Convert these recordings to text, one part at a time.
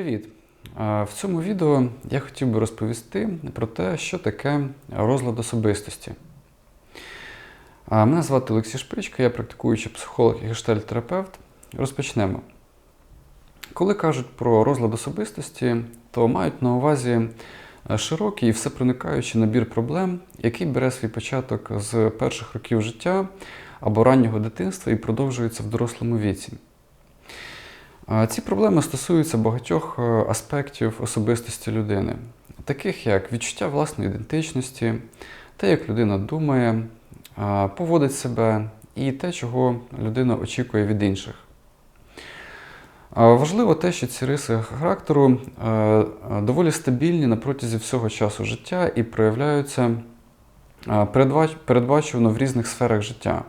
Привіт! В цьому відео я хотів би розповісти про те, що таке розлад особистості. Мене звати Олексій Шпичка, я практикуючий психолог і гештальт-терапевт. Розпочнемо. Коли кажуть про розлад особистості, то мають на увазі е, широкий і всепроникаючий набір проблем, який бере свій початок з перших років життя або раннього дитинства і продовжується в дорослому віці. Ці проблеми стосуються багатьох е, аспектів особистості людини, таких як відчуття власної ідентичності, те, як людина думає, поводить себе і те, чого людина очікує від інших. Важливо те, що ці риси характеру е, е, доволі стабільні на протязі всього часу життя і проявляються е, передбачувано в різних сферах життя.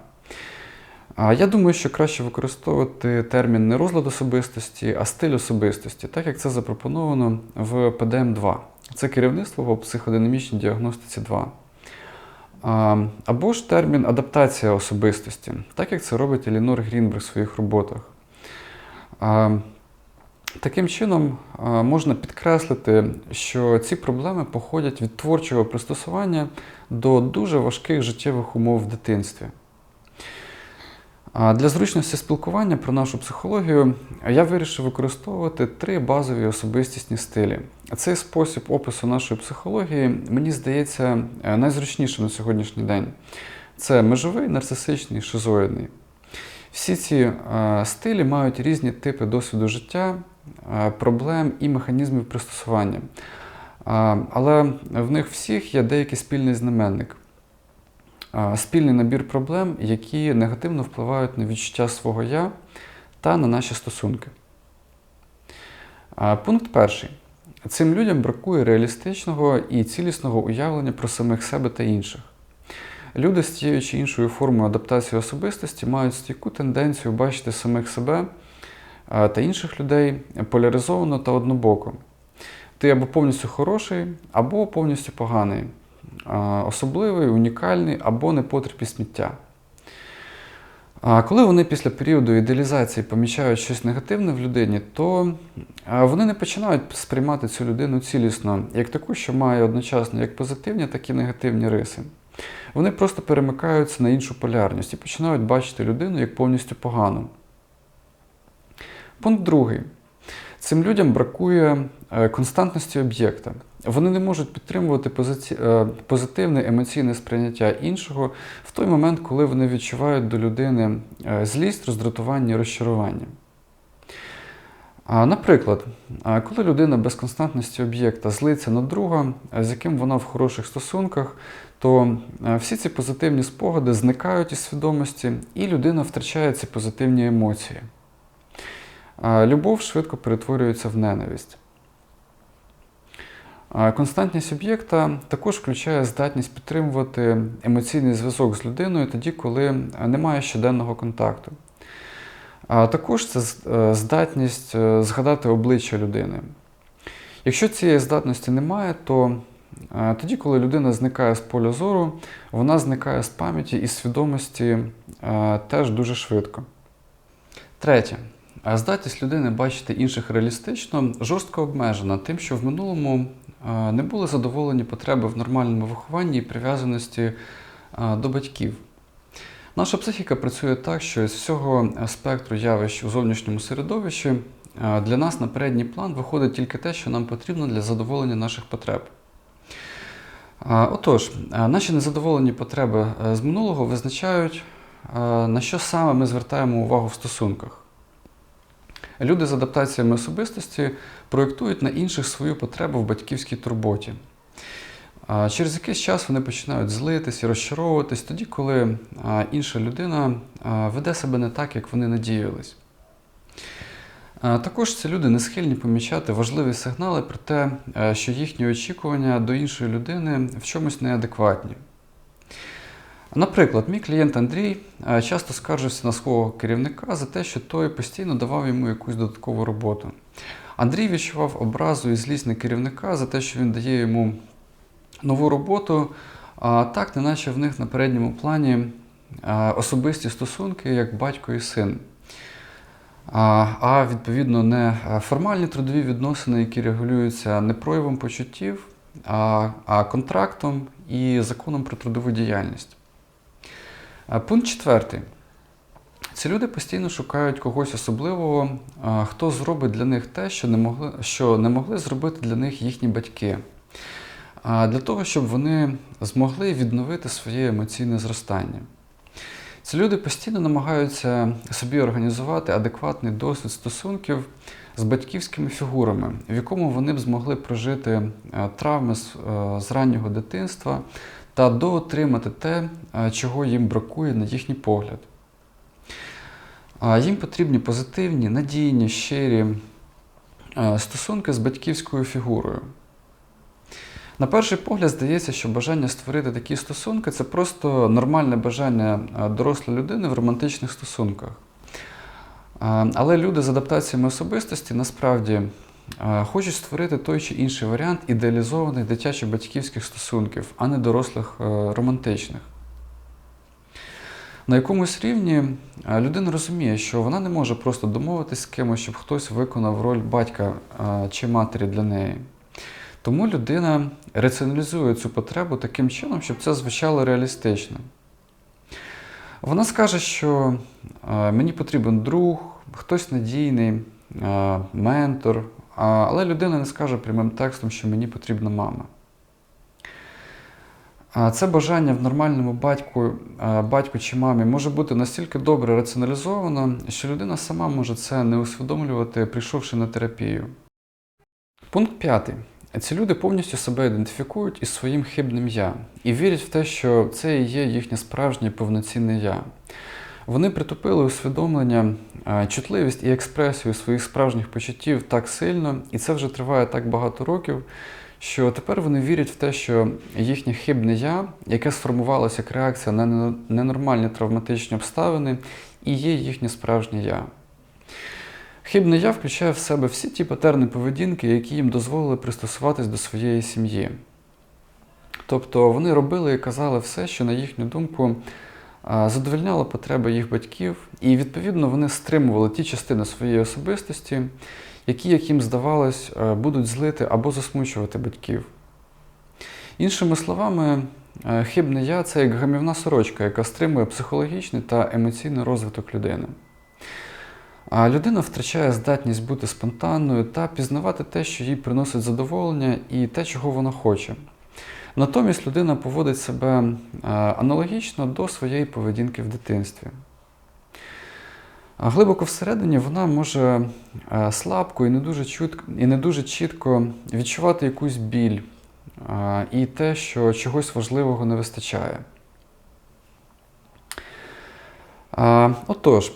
Я думаю, що краще використовувати термін не розлад особистості, а стиль особистості, так як це запропоновано в ПДМ-2. Це керівництво по психодинамічній діагностиці 2. Або ж термін адаптація особистості, так як це робить Елінор Грінберг в своїх роботах. Таким чином можна підкреслити, що ці проблеми походять від творчого пристосування до дуже важких життєвих умов в дитинстві. Для зручності спілкування про нашу психологію я вирішив використовувати три базові особистісні стилі. Цей спосіб опису нашої психології мені здається е, найзручнішим на сьогоднішній день. Це межовий, нарцисичний, шизоїдний. Всі ці е, стилі мають різні типи досвіду життя, е, проблем і механізмів пристосування. Але в них всіх є деякий спільний знаменник спільний набір проблем, які негативно впливають на відчуття свого я та на наші стосунки. Пункт перший. Цим людям бракує реалістичного і цілісного уявлення про самих себе та інших. Люди з тією чи іншою формою адаптації особистості мають стійку тенденцію бачити самих себе та інших людей поляризовано та однобоко. Ти або повністю хороший, або повністю поганий особливий, унікальний або непотріб сміття. Коли вони після періоду ідеалізації помічають щось негативне в людині, то вони не починають сприймати цю людину цілісно, як таку, що має одночасно як позитивні, так і негативні риси. Вони просто перемикаються на іншу полярність і починають бачити людину як повністю погану. Пункт другий. Цим людям бракує е, константності об'єкта. Вони не можуть підтримувати позиці... е, позитивне емоційне сприйняття іншого в той момент, коли вони відчувають до людини е, злість, роздратування розчарування. Наприклад, коли людина без константності об'єкта злиться на друга, е, з яким вона в хороших стосунках, то е, всі ці позитивні спогади зникають із свідомості, і людина втрачає ці позитивні емоції. Любов швидко перетворюється в ненависть. Константність об'єкта також включає здатність підтримувати емоційний зв'язок з людиною тоді, коли немає щоденного контакту. А також це е, здатність е, згадати обличчя людини. Якщо цієї здатності немає, то е, тоді, коли людина зникає з поля зору, вона зникає з пам'яті і свідомості теж дуже швидко. Третє. Здатність людини бачити інших реалістично жорстко обмежена тим, що в минулому не були задоволені потреби в нормальному вихованні і прив'язаності до батьків. Наша психіка працює так, що з всього спектру явищ у зовнішньому середовищі для нас на передній план виходить тільки те, що нам потрібно для задоволення наших потреб. Отож, наші незадоволені потреби е, з минулого визначають, на що саме ми звертаємо увагу в стосунках. Люди з адаптаціями особистості проєктують на інших свою потребу в батьківській турботі. Через якийсь час вони починають злитись і розчаровуватись тоді, коли інша людина веде себе не так, як вони надіялись. Також ці люди не схильні помічати важливі сигнали про те, е, що їхні очікування до іншої людини в чомусь неадекватні. Наприклад, мій клієнт Андрій е, часто скаржився на свого керівника за те, що той постійно давав йому якусь додаткову роботу. Андрій відчував образу і злість на керівника за те, що він дає йому нову роботу, а так, неначе в них на передньому плані особисті стосунки як батько і син. А, відповідно не е, формальні трудові відносини, які регулюються не проявом почуттів, а контрактом і законом про трудову діяльність. Пункт четвертий. Ці люди постійно шукають когось особливого, хто зробить для них те, що не могли, що не могли зробити для них їхні батьки. Для того, щоб вони змогли відновити своє емоційне зростання. Ці люди постійно намагаються собі організувати адекватний досвід стосунків з батьківськими фігурами, в якому вони б змогли прожити е, травми е, з раннього дитинства та доотримати те, е, чого їм бракує на їхній погляд. Їм потрібні позитивні, надійні, щирі е, стосунки з батьківською фігурою. На перший погляд здається, що бажання створити такі стосунки це просто нормальне бажання е, дорослої людини в романтичних стосунках. Але люди з адаптаціями особистості насправді хочуть створити той чи інший варіант ідеалізованих дитячо-батьківських стосунків, а не дорослих е, романтичних. На якомусь рівні е, людина розуміє, що вона не може просто домовитись з кимось, щоб хтось виконав роль батька е, чи матері для неї. Тому людина раціоналізує цю потребу таким чином, щоб це звучало реалістично. Вона скаже, що мені потрібен друг, хтось надійний, ментор, але людина не скаже прямим текстом, що мені потрібна мама. Це бажання в нормальному батьку, батьку чи мамі може бути настільки добре раціоналізовано, що людина сама може це не усвідомлювати, прийшовши на терапію. Пункт п'ятий. Ці люди повністю себе ідентифікують із своїм хибним я і вірять в те, що це і є їхнє справжнє повноцінне я. Вони притупили усвідомлення, е, чутливість і експресію своїх справжніх почуттів так сильно, і це вже триває так багато років, що тепер вони вірять в те, що їхнє хибне я, яке сформувалося як реакція на ненормальні травматичні обставини, і є їхнє справжнє я. Хибне я включає в себе всі ті патерни поведінки, які їм дозволили пристосуватись до своєї сім'ї. Тобто вони робили і казали все, що, на їхню думку, а, задовольняло потреби їх батьків, і відповідно вони стримували ті частини своєї особистості, які, як їм здавалось, е, будуть злити або засмучувати батьків. Іншими словами, е, хибне я це як гамівна сорочка, яка стримує психологічний та емоційний розвиток людини. А людина втрачає здатність бути спонтанною та пізнавати те, що їй приносить задоволення, і те, чого вона хоче. Натомість людина поводить себе е, аналогічно до своєї поведінки в дитинстві. Глибоко всередині вона може е, слабко і не дуже чутко, і не дуже чітко відчувати якусь біль е, і те, що чогось важливого не вистачає. Отож,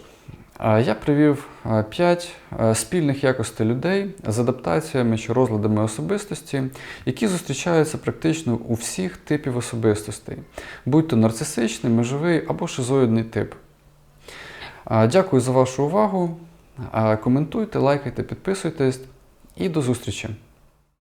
я привів 5 спільних якостей людей з адаптаціями чи розладами особистості, які зустрічаються практично у всіх типів особистостей, будь то нарцисичний, межовий або шизоїдний тип. Дякую за вашу увагу. Коментуйте, лайкайте, підписуйтесь і до зустрічі!